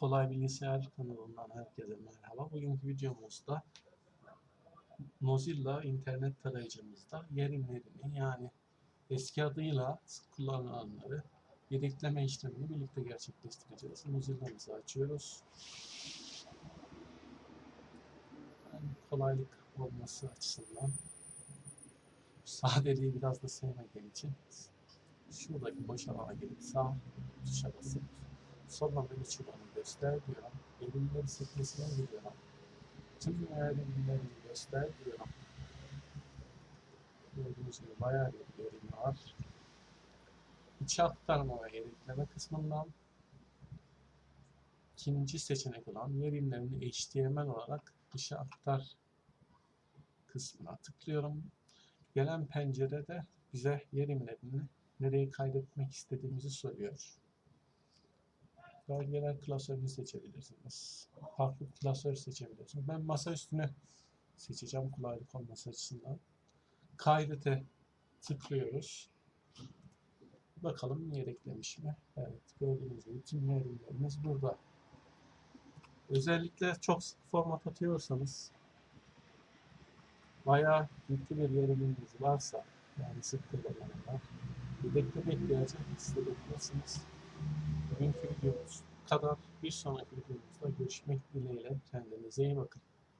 Kolay Bilgisayar kanalından herkese merhaba. Bugünkü videomuzda Mozilla internet tarayıcımızda yerimlerini yani eski adıyla kullanılanları yedekleme işlemini birlikte gerçekleştireceğiz. Mozilla'mızı açıyoruz. Yani kolaylık olması açısından sadeliği biraz da sevmediğim için şuradaki boş alana gelip sağ tuşa basıp sonra menü çubuğunu göster diyorum. Elimleri sekmesine gidiyorum. Tüm elimleri göster diyorum. Gördüğünüz gibi bayağı bir yerim var. İçe aktarma ve yedekleme kısmından ikinci seçenek olan yerimlerini HTML olarak dışa aktar kısmına tıklıyorum. Gelen pencerede bize yerimlerini nereye kaydetmek istediğimizi soruyor. Bölgeler klasörünü seçebilirsiniz. Farklı klasör seçebilirsiniz. Ben masa üstünü seçeceğim kolaylık olması açısından. Kaydete tıklıyoruz. Bakalım yedeklemiş mi? Evet gördüğünüz gibi tüm yerimlerimiz burada. Özellikle çok sık format atıyorsanız bayağı yüklü bir yeriminiz varsa yani sık kullanılanlar yedekte bekleyecek hissedebilirsiniz. Videomuz kadar. Bir sonraki videomuzda görüşmek dileğiyle. Kendinize iyi bakın.